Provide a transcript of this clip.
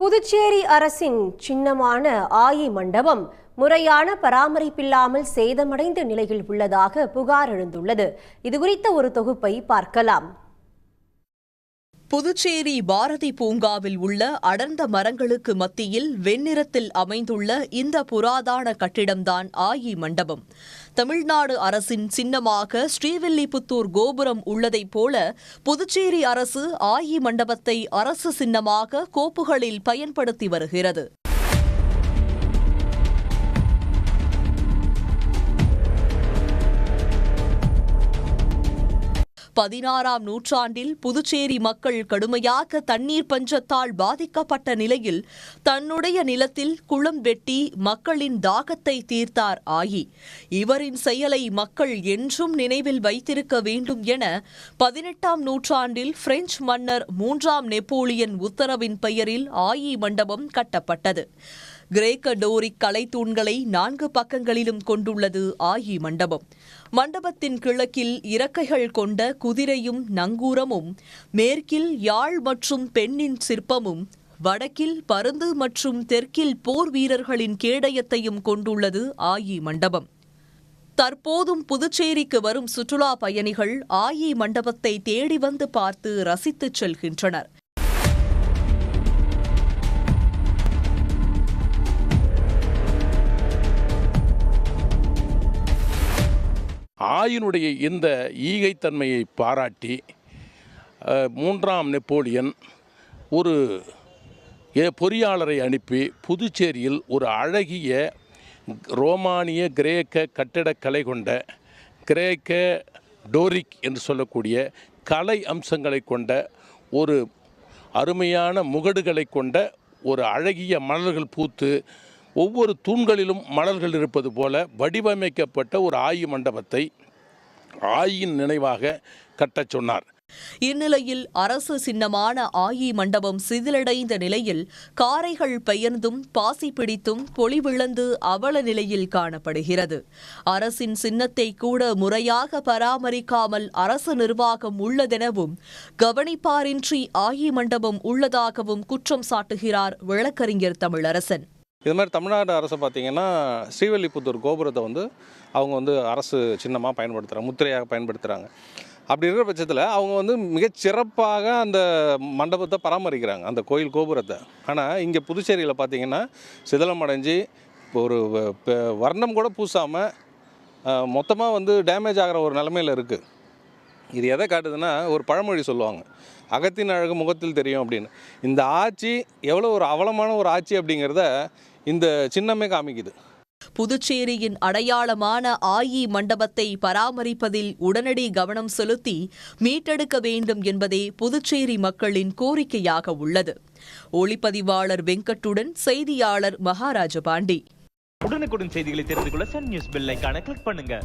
புதுச்சேரி அரசின் சின்னமான ஆயி மண்டபம் முறையான பராமரிப்பில்லாமல் சேதமடைந்த நிலையில் உள்ளதாக புகார் எழுந்துள்ளது. இதுகுறித்த ஒரு தொகுப்பை பார்க்கலாம். புதுச்சேரி பாரதி பூங்காவில் உள்ள அடர்ந்த மரங்களுக்கு மத்தியில் வெண்ணிறத்தில் அமைந்துள்ள இந்த புராதான கட்டிடம்தான் ஆயி மண்டபம். தமிழ்நாடு அரசின் சின்னமாக ஸ்ரீவில்லிபுத்தூர் கோபுரம் உள்ளதைப் போல புதுச்சேரி அரசு ஆயி மண்டபத்தை அரசு சின்னமாக கோப்புகளில் பயன்படுத்தி வருகிறது. பதினாறாம் நூற்றாண்டில் புதுச்சேரி மக்கள் கடுமையாக தண்ணீர் பஞ்சத்தால் பாதிக்கப்பட்ட நிலையில் தன்னுடைய நிலத்தில் குளம் வெட்டி மக்களின் தாகத்தை தீர்த்தார் ஆயி இவரின் செயலை மக்கள் என்றும் நினைவில் வைத்திருக்க வேண்டும் என பதினெட்டாம் நூற்றாண்டில் பிரெஞ்சு மன்னர் மூன்றாம் நெப்போலியன் உத்தரவின் பெயரில் ஆயி மண்டபம் கட்டப்பட்டது. கிரேக்க டோரிக் கலைத்தூண்களை நான்கு பக்கங்களிலும் கொண்டுள்ளது ஆயி மண்டபம். மண்டபத்தின் கிழக்கில் இறக்கைகள் கொண்ட குதிரையும் நங்கூரமும் மேற்கில் யாழ் மற்றும் பெண்ணின் சிற்பமும் வடக்கில் பருந்து மற்றும் தெற்கில் போர் வீரர்களின் கேடயத்தையும் கொண்டுள்ளது ஆயி மண்டபம். தற்போதும் புதுச்சேரிக்கு வரும் சுற்றுலா பயணிகள் ஆயி மண்டபத்தை தேடி வந்து பார்த்து ரசித்துச் செல்கின்றனர். ஆயினுடைய இந்த ஈகைத்தன்மையை பாராட்டி மூன்றாம் நெப்போலியன் ஒரு பொறியாளரை அனுப்பி புதுச்சேரியில் ஒரு அழகிய ரோமானிய கிரேக்க கட்டிடக்கலை கொண்ட கிரேக்க டோரிக் என்று சொல்லக்கூடிய கலை அம்சங்களை கொண்ட ஒரு அருமையான முகடுகளை கொண்ட ஒரு அழகிய மலர்கள் பூத்து ஒவ்வொரு தூண்களிலும் மலர்கள் இருப்பது போல வடிவமைக்கப்பட்ட ஒரு ஆயி மண்டபத்தை ஆயின் நினைவாக கட்டச் சொன்னார். இந்நிலையில் அரசு சின்னமான ஆயி மண்டபம் சிதிலடைந்த நிலையில் காரைகள் பெயர்ந்தும் பாசி பிடித்தும் பொலிவிழந்து அவல நிலையில் காணப்படுகிறது. அரசின் சின்னத்தை கூட முறையாக பராமரிக்காமல் அரசு நிர்வாகம் உள்ளதெனவும் கவனிப்பாரின்றி ஆயி மண்டபம் உள்ளதாகவும் குற்றம் சாட்டுகிறார் வழக்கறிஞர் தமிழரசன். இது மாதிரி தமிழ்நாடு அரசு பார்த்தீங்கன்னா ஸ்ரீவல்லிபுத்தூர் கோபுரத்தை வந்து அவங்க வந்து அரசு சின்னமாக பயன்படுத்துகிறாங்க முத்திரையாக பயன்படுத்துகிறாங்க அப்படி இருக்கிற பட்சத்தில் அவங்க வந்து மிகச்சிறப்பாக அந்த மண்டபத்தை பராமரிக்கிறாங்க அந்த கோயில் கோபுரத்தை. ஆனால் இங்கே புதுச்சேரியில் பார்த்திங்கன்னா சிதலம் அடைஞ்சு இப்போ ஒரு வ- வர்ணம் கூட பூசாமல் மொத்தமாக வந்து டேமேஜ் ஆகிற ஒரு நிலமையில் இருக்குது இது எதை காட்டுதுன்னா ஒரு பழமொழி சொல்லுவாங்க. அகத்தின் அழகு முகத்தில் தெரியும் அப்படின்னு. இந்த ஆட்சி எவ்வளோ ஒரு அவலமான ஒரு ஆட்சி அப்படிங்கிறத இந்த சின்னமே காமிக்குது. புதுச்சேரியின் அடையாளமான ஆயி மண்டபத்தை பராமரிப்பதில் உடனடி கவனம் செலுத்தி மீட்டெடுக்க வேண்டும் என்பதே புதுச்சேரி மக்களின் கோரிக்கையாக உள்ளது. ஒளிப்பதிவாளர் வெங்கட்டுடன் செய்தியாளர் மகாராஜ பாண்டி உடனுக்குடன் செய்திகளை தெரிந்து கொள்ள சன் நியூஸ் பெல் ஐகானை கிளிக் பண்ணுங்க.